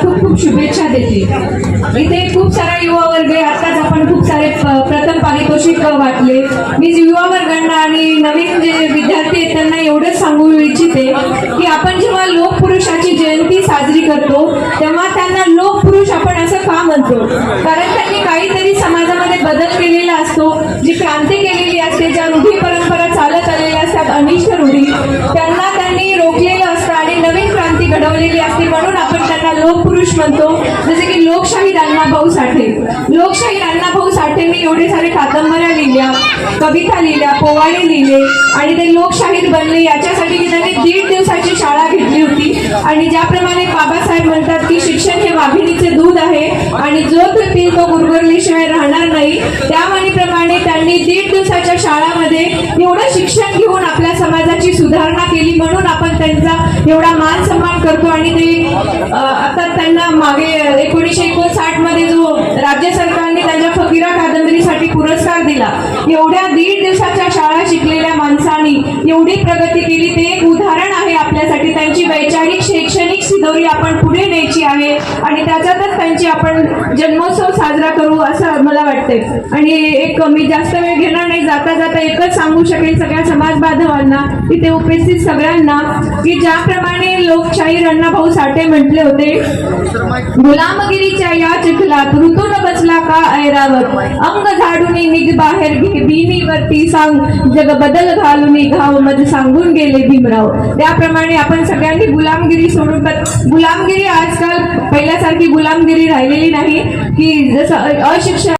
खूप खूप शुभेच्छा देते. इथे खूप सारा युवा वर्ग आहे. आताच आपण खूप सारे प्रथम पारितोषिक वाटले. मी युवा वर्गांना आणि नवीन जे विद्यार्थी आहेत त्यांना एवढंच सांगू इच्छिते की आपण जेव्हा लोकपुरुषाची जयंती साजरी करतो तेव्हा त्यांना लोकपुरुष आपण असं का म्हणतो? कारण त्यांनी काहीतरी समाजामध्ये बदल केलेला असतो जी क्रांती केलेली असते ज्या रूढी परंपरा चालत आलेल्या असतात अनिष्ट रूढी त्यांना त्यांनी रोखलेलं असतं आणि नवीन क्रांती घडवलेली असते म्हणून आपण त्यांना लोकपुरुष म्हणतो. जसे की लोकशाहीर अण्णाभाऊ साठे. लोकशाहीर अण्णाभाऊ साठेंनी एवढे सारे कादंबऱ्या लिहिल्या कविता लिहिल्या पोवाडे लिहिले आणि ते लोकशाहीर बनले. याच्यासाठी की त्यांनी दीड दिवसाची शाळा घेतली होती. आणि ज्याप्रमाणे बाबासाहेब म्हणतात वाघिणीचे दूध आहे आणि जो तो पिल तो गुरगुरल्याशिवाय राहणार नाही त्याप्रमाणे त्यांनी दीड दिवसाच्या शाळामध्ये एवढं शिक्षण घेऊन आपल्या समाजाची सुधारणा केली म्हणून आपण त्यांचा एवढा मान सन्मान करतो आणि ते आता त्यांना मागे एकोणीसशे एकोणसाठमध्ये जो राज्य सरकारने त्यांच्या फकीरा कादंबरीसाठी पुरस्कार दिला एवढ्या दीड दिवसाच्या शाळा शिकलेल्या माणसांनी एवढी प्रगती केली. ते एक उदाहरण आहे आपल्यासाठी. त्यांची वैचारिक शैक्षणिक सिद्धोरी आपण पुढे न्यायची आहे. आणि त्याच्यातच त्यांची आपण जन्मोत्सव साजरा करू असं मला वाटते आणि एक मी जास्त वेळ घेणार नाही जाता जाता एकच सांगू शकेल सगळ्या समाज बांधवांना तिथे उपस्थित सगळ्यांना की ज्याप्रमाणे लोकशाहीर अण्णाभाऊ साठे म्हटले होते. गुलामगिरीच्या या चिखलात ऋतू न बसला का ऐरावत? अंग झाडून निघ बाहेर घे बिनीवरती सांग. जग बदल घालून घाव मज सांगून गेले भीमराव. त्याप्रमाणे आपण सगळ्यांनी गुलामगिरी सोडून गुलामगिरी आजकाल पहिल्यासारखी गुलामगिरी राहिलेली नाही की जसं अशिक्षण